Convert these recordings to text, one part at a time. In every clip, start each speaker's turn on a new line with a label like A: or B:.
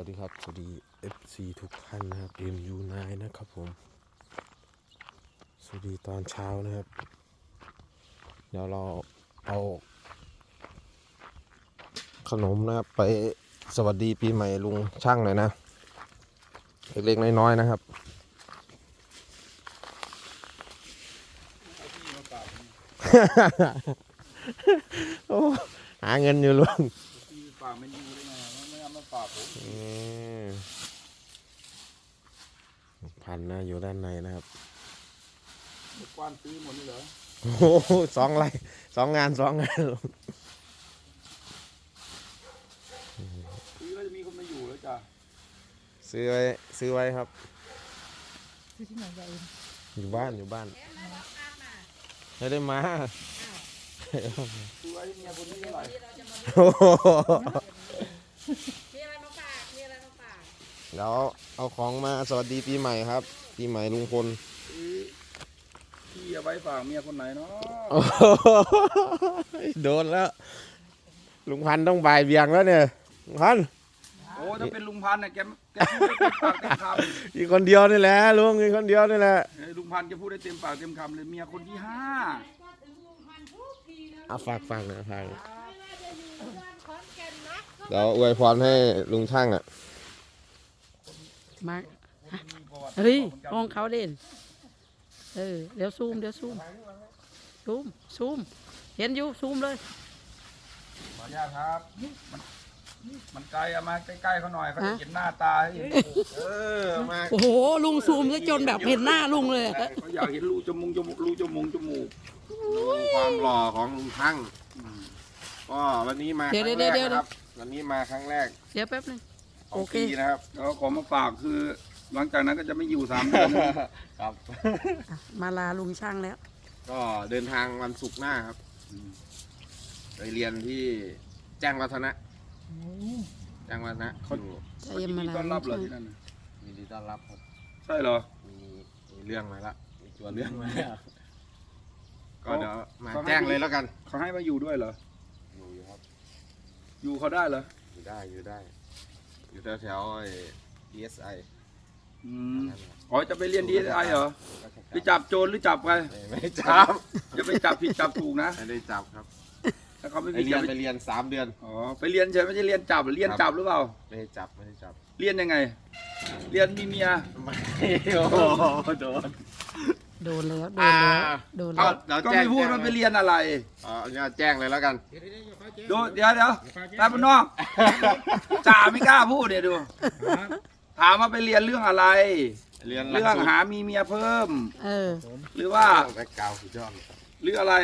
A: วัสดีครับ สวัสดี FC ทุกท่านนะครับ MU9 นนะครับผม สวัสดีตอนเช้านะครับ เดี๋ยวเราเอา ขนมนะครับ ไปสวัสดีปีใหม่ลุงช่างหน่อยนะ เล็กๆน้อยๆนะครับ หาเงินอยู่ลุง
B: ฝากมัน อยู่ได้ไงไม่เอามาฝากผม
A: อืมพันนะอยู่ด้านในนะครับ
B: กว้านซื้อหมดนี่เหรอ
A: โอ้โหสองไรสองงานสองงาน
B: ซื้อแล้วจะมีคนมาอยู่แล้วจ้ะ
A: ซื้อไว้ซื้อไว้ครับ
C: ซื้อที่ไหนยายเอ็ม
A: อยู่บ้านอยู่บ้านไม่ได้มา
B: ซื้อไว้เมียคนนี้เท่าไหร่
A: โอ้โห เดี๋ยวเอาของมาสวัสดีปีใหม่ครับ ปีใหม่ลุงพล
B: ซื้อที่เอาไว้ฝากเมียคนไหนเนาะ
A: โอ้โหโดนแล้ว ลุงพันธุ์ต้องบ่ายเบียงแล้วเนี่ยลุงพันธุ์
B: โอ้ถ้าเป็นลุงพันธุ์เนี่ยแกแกพูดได้เต็มปากเต็มคำ
A: อีกคนเดียวนี่แหละลุงอีกคนเดียวนี่แหละ
B: เฮ้ยลุงพันธุ์จะพูดได้เต็มปากเต็มคำเลยเมียคนที่ห้า
A: เอาฝากฝากหนะฝากเดี๋ยวอวยพรให้ลุงช่างอะ
C: มาเฮ้ยห้องเขาเด่นเออเดี๋ยวซูมเดี๋ยวซูมซูมซูม เห็นอยู่ซูมเลย
B: ขออนุญาตครับ มันมันไกลอะมาใกล้ๆเขาหน่อยเขาจะ
C: ฮะ
B: เห็นหน้าตาให้เห็น
A: เออมา
C: โอ้โหลุงซูมซะจนแบบเห็นหน้าลุงเลย
B: เขาอยากเห็นรูจมูกจมูกรูจมูกจมูก
A: ความหล่อของลุงช่าง
B: อืม
A: ก็วันนี้มาค
C: เดี๋ยว
A: รั้ง
C: เดี๋
A: แร
C: ยว
A: ก
C: เดี๋ยว
A: นะครับวันนี้มาครั้งแรก
C: เดี๋ยวแป๊บนึง
A: ของ
C: โอเค
A: ปีนะครับ
B: แล้วของมาฝากคือ หลังจากนั้นก็จะไม่อยู่สามเดือนนะ
A: ครับ
C: อะมาลาลุงช่างแล้ว
A: ก็เดินทางวันศุกร์หน้าครับ ไปเรียนที่แจ้งวัฒนะแจ้งวัฒนะอยู่
C: จะเอ็มมา
B: ยินดี
C: ลา
B: ต้อน
C: ลุ
B: รับ
C: ง
B: เหรอ
C: ช่าง
B: ที่นั่นน่ะ
A: ยินดีต้อนรับครับ
B: ใช่เหรอ
A: มีมีเรื่องมาละมีตัวเรื่องมาแล้วก็
B: เขา
A: เดี๋ยวมา
B: เขาให้
A: แจ้งเลยแล้วกัน
B: เขาให้มาอยู่ด้วยเหรอ
A: อยู่อยู่ครับ
B: อยู่เขาได้เหรอ
A: อยู่ได้อยู่ได้ อยู่แถวแถวๆไอ้ DSI
B: อืม
A: นั่นแหละ
B: อ๋อจะไปเรียนดีไอเหรอไปจับโจรหรือจับใคร
A: ไม่ไม่ได้จับ
B: อย่าไปจับผิดจับถูกนะ
A: ไม่ได้จับครับ
B: ถ้าเขาไม่
A: ไป
B: ผิด
A: เรี
B: อย
A: น
B: ย่า
A: ไป
B: ไป
A: เรียนสามเดือน
B: อ๋อไปเรียนใช่ไม่ใช่เรียนจับเรียน
A: ครับ
B: จับหรือเปล่า
A: ไม่ได้จับไม่ได้จับ
B: เรียนยังไง เรียนมีเมีย
A: ไม่โอ้โหโดน
C: โดนแล้วโดน
A: อ่า
C: แล้วโดน
A: เอา
C: แล้ว
A: เดี๋ยว
B: ก็
A: แจ้ง
B: ไม่พูด
A: แจ้ง
B: ว่าไปเรียนอะไร
A: อ๋อเนี่ยแจ้งเลยแล้วกัน
B: ดูเดี๋ยวเดี๋ยวตาพนอกจ่าไม่กล้าพูดเดี๋ยวดู ถามว่าไปเรียนเรื่องอะไร
A: เรียนหลัก
B: เรื่อง
A: สูตร
B: หามีเมียเพิ่ม
C: เออ
B: หรือว่า
A: แบ็คกราวด์สุดยอดเลยครับ
B: หรืออะไร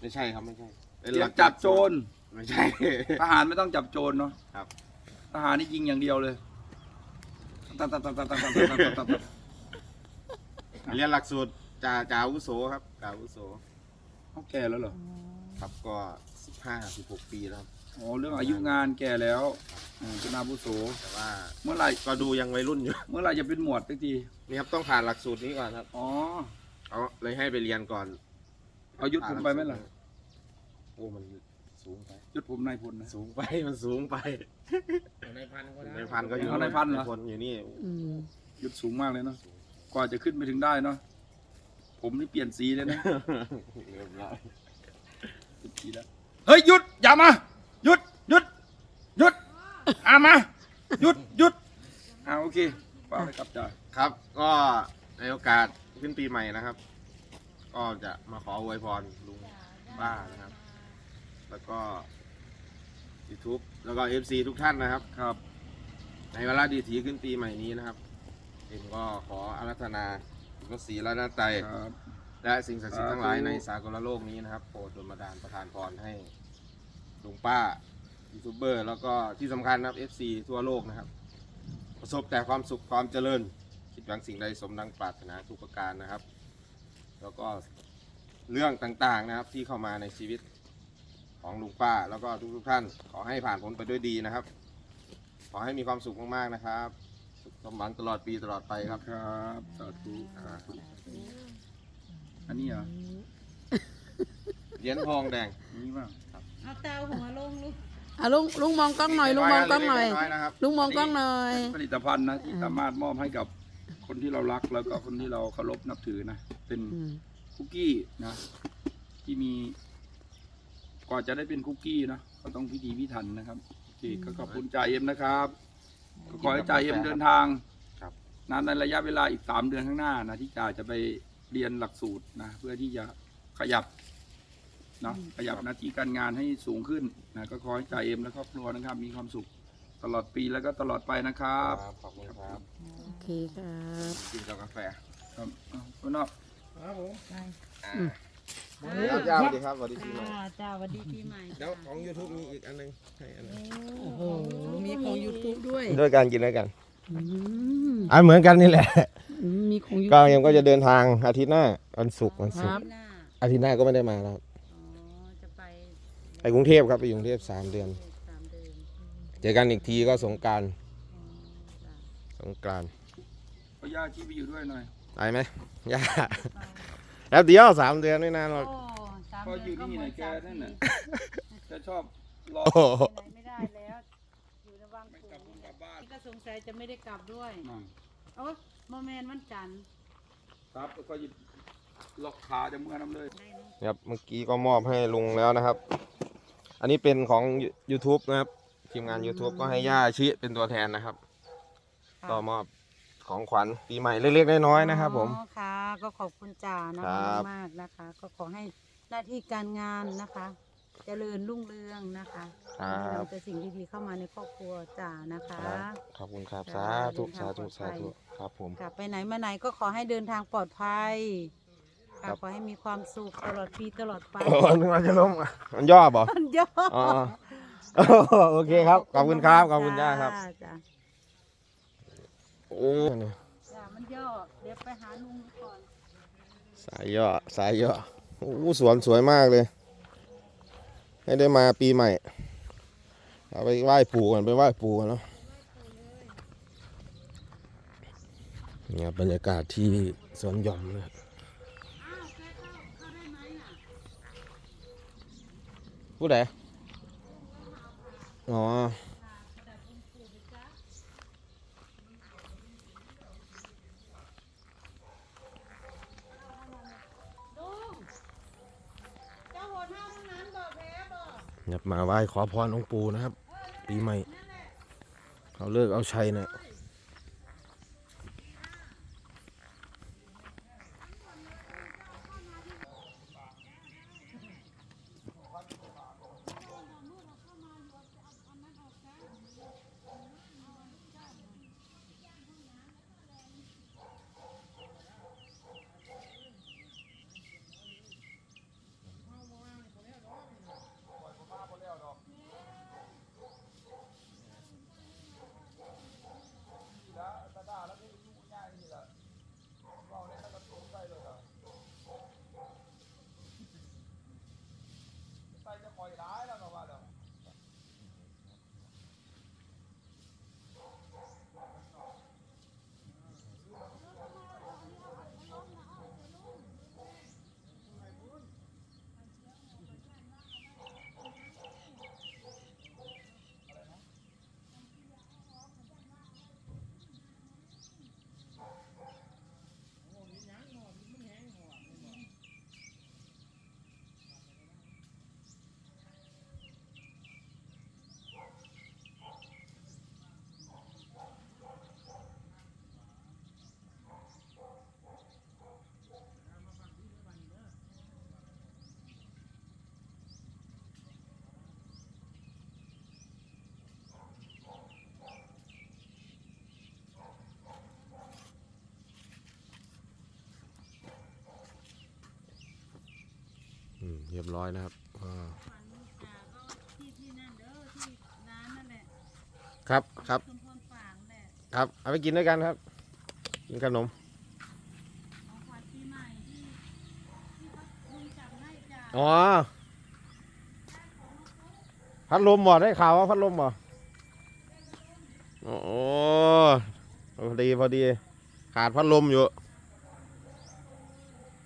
A: ไม่ใช่ครับไม่ใช่ป็น
B: เรี
A: ห
B: ย
A: ลั
B: น
A: ก
B: จับโจร
A: ไม่ใช่
B: ทหารไม่ต้องจับโจรเนาะ
A: ครับ
B: ทหารนี่ยิงอย่างเดียวเลยตัดตัดตัดตัดตัดตัดตัดตัดตัด
A: เรียนหลักสูตรจ่าจ่าอาวุโสครับจ่าอาวุโส
B: เขาแก่แล้วเหรอ
A: ครับก็สิบห้าสิบหกปีแล้วครับ
B: อ๋อ เรื่องอายุงานแก่แล้วอ่าเป็นอาวุโส
A: แต่ว่า
B: เมื่อไหร่
A: ก็ดูยังวัยรุ่นอยู่
B: เมื่อไหร่จะเป็นหมวดสักที
A: นี่ครับต้องผ่านหลักสูตรนี้ก่อนครับ
B: อ๋อ
A: เขาเลยให้ไปเรียนก่อน
B: เอายุดผมไปไหมล่ะ
A: โอ้มันสูงไป
B: ยุดผมนายพลนะ
A: สูงไปมันสูงไปในพันก็อยู่
B: เอาในพันเหรอ
A: พลอยู่นี่
C: อืม
B: ยุดสูงมากเลยเนาะ กว่าจะขึ้นไปถึงได้เนาะผมนี่เปลี่ยนสีเลยนะ
A: เรียบร้อย
B: สิบปีแล้วเฮ้ยหยุดอย่ามาหยุดหยุดหยุดอามาหยุดหยุดอ่าโอเคฝากไว้กับจ่า
A: ครับ ก็ในโอกาสขึ้นปีใหม่นะครับ ก็จะมาขออวยพรลุงป้านะครับ แล้วก็ YouTube แล้วก็ FC ทุกท่านนะครับ
B: ครับ
A: ในเวลาดีถีขึ้นปีใหม่นี้นะครับ เอ็มก็ขออารัธนาพระศรีรัตนตรัย
B: ครับ
A: และสิ่งศักดิ์สิทธิ์ทั้งหลาย
B: สาธุ
A: ในสากลโลกนี้นะครับโปรดดลบันดาลประทานพรให้ลุงป้ายูทูบเบอร์แล้วก็ที่สำคัญนะครับ FC ทั่วโลกนะครับ ประสบแต่ความสุขความเจริญ คิดหวังสิ่งใดสมดังปรารถนาทุกประการนะครับ แล้วก็เรื่องต่างๆนะครับที่เข้ามาในชีวิตของลุงป้า แล้วก็ทุกๆท่าน ขอให้ผ่านพ้นไปด้วยดีนะครับ ขอให้มีความสุขมากๆนะครับ สุขสมหวังตลอดปีตลอดไปครับ
B: ครับสาธุสาธุอันนี้เหรอ
A: เหรียญทองแดง
B: อันนี้บ้าง
C: เอาเตาหัวลงลูกอะลุงลุงมองกล้องหน่อยลุงมองกล้องหน่อย
A: เล็ๆๆนะครับ
C: ลุงมองกล้องหน่อย
B: ผลิตภัณฑ์นะที่สามารถมอบให้กับคนที่เรารักแล้วก็คนที่เราเคารพนับถือนะ เป็น
C: อืม
B: คุกกี้นะ ที่มีกว่าจะได้เป็นคุกกี้นะก็ต้องพิธีพิถันนะครับโอเคก็ขอบคุณจ่าเอ็มนะครับ ก็ขอให้จ่าเอ็มเดินทาง
A: ครับ
B: นะในระยะเวลาอีกสามเดือนข้างหน้านะที่จ่าจะไปเรียนหลักสูตรนะเพื่อที่จะขยับเนาะขยับหน้าที่การงานให้สูงขึ้นนะก็ขอให้จ่าเอ็มและครอบครัวนะครับ มีความสุขตลอดปีแล้วก็ตลอดไปนะครับ
A: ขอบคุณครับ
C: โอเคครับ
A: กินกับกาแฟ
B: ครับเอาคุณนอก
A: ครับยา วสวัสดีครับสวัสดีปีใหม่
D: จ้าสวัสดีปีใหม่
A: แล้วของ YouTube มีอีกอันหนึงให้อันหนึง
C: โอ้โหมีของ YouTube ด้วย
A: ด้วยกันกินด้วยกัน
C: อืม
A: อ่าเหมือนกันนี่แหละ
C: อืมมีของ
A: ก็
C: YouTube
A: ยังก็จะเดินทางอาทิตย์หน้าวันศุกร์วันศุก
C: ครั
A: ร์
C: บ
D: หน้า
A: อาทิตย์หน้าก็ไม่ได้มาแล้วครับ
D: อ๋อจะไป
A: ไปกรุงเทพครับไปอยู่กรุงเทพสามเดือน
D: สามเดือน
A: เจอกันอีกทีก็สงกราร
D: จ้ะ
A: สงกรานต์
B: เอาย่าชี้ไปอยู่ด้วยหน่อย
A: ไปไหมย่า แล้วเดียวสามเดือนไม่นานหรอก
D: โอ้สาม
B: พ่ออ
D: เดื
B: ยู่
D: อนก็
B: นี่
D: หม
B: ไหน
D: ด
B: แก
D: สาม
B: นั่น
D: ปี
B: น่ะจะชอบรอ
A: โอ้โห
D: ไปไหนไม่ได้แล้ว อยู่ในวัง
B: ไม่
D: ปู่
B: กลับบุญกลับบ้าน
D: นี่ก็สงสัยจะไม่ได้กลับด้วย
B: นั่ง
D: โอ้โมเมนต์วันจันทร์
B: ครับแล้วก็หยิบล็อกขาจะเมื่อน้ำเลย
D: ได้เนอะ
A: ครับเมื่อกี้ก็มอบให้ลุงแล้วนะครับ อันนี้เป็นของ YouTube นะครับทีมงาน YouTube ก็ให้ย่าชิเป็นตัวแทนนะครับก็มอบของขวัญปีใหม่เล็กๆน้อยๆนะครับ ผม
D: อ๋อค่ะ ก็ขอบคุณจ่านะ
A: ครั
D: คะ
A: บ
D: มากๆนะคะ ก็ขอให้หน้าที่การงานนะคะเจริญรุ่งเรืองนะคะ
A: ครั
D: ให้
A: บ
D: เราแต่สิ่งดีๆเข้ามาในครอบครัวจ่านะคะ
A: ครับ ขอบคุณครับ
D: ครั
A: สา
D: บ
A: ธุ
D: เดิน
A: สา
D: ทาง
A: ธุ
D: ปลอดภั
A: สายธุครับผม
D: กลับไปไหนมาไหนก็ขอให้เดินทางปลอดภัย
A: ครั
D: ค่ะ
A: บ
D: ขอให้มีความสุขตลอดปีตลอดไป
A: โอ้นึกว่าจะล้มอะมันย่อบ่
D: มันย่อ
A: อ๋อ โอเคครับ ขอบคุณครับ ขอบคุณย่าครับ
D: จ้ะ
A: โอ้นี่
D: จ้ะมันย่อเดี๋ยว ไปหาลุงก่อน
A: สายย่อสายย่อโอ้สวนสวยมากเลย ให้ได้มาปีใหม่ เอาไปไหว้ปู่ก่อนไปไหว้ปู่ก่อนเนาะเนี่ยบรรยากาศที่สวนหย่อมเลยผู้ใดอ๋อ มาไหว้ขอพรองค์ปู่นะครับ ปีใหม่ เขาเลิกเอาชัยนะอืม เรียบร้อยนะครับอ่า
D: ที่ที่นั่นเด้อที่ร้านนั่นแหละ
A: ครับครับ
D: ชุมพรฝางแหละ
A: ครับ เอาไปกินด้วยกันครับ กินขนม
D: ของขวัญปีใหม่ที่ที่เขาลุงจับให้จ้า
A: อ๋อพัดลมบ่ได้ข่าวว่าพัดลมบ่โอ้โหพอดีพอดี ขาดพัดลมอยู่
D: เ